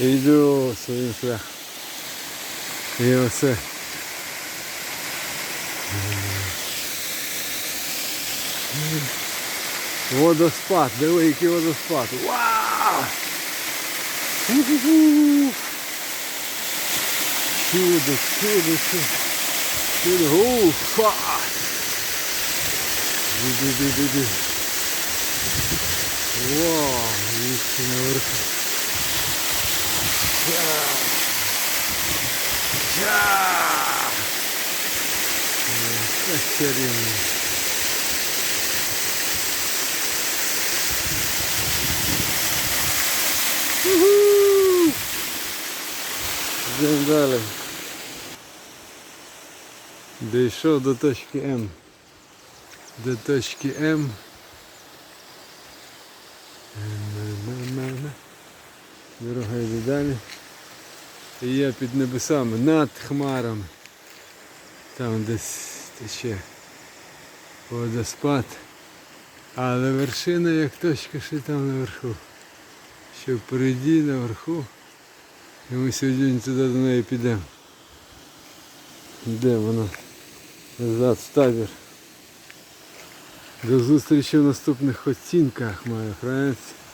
Йду своїм шляхом. І оце. Водоспад, диви, який водоспад. Вау! Чудо, чудо, чудо. Чудо. Уфа! Ди-ди-ди-ди-ди. Вау, вічі наверху. Ча! Ча! Яка чарівна. Уху! Йдемо далі. Дійшов до точки М. До точки М. Дорога йде далі. І я під небесами, над хмарами. Там десь тече водоспад. Але вершина як точка ще там наверху. Ще впереді наверху. І ми сьогодні туди до неї підемо. Де вона? Назад в табір. До зустрічі в наступних оцінках, мої френці.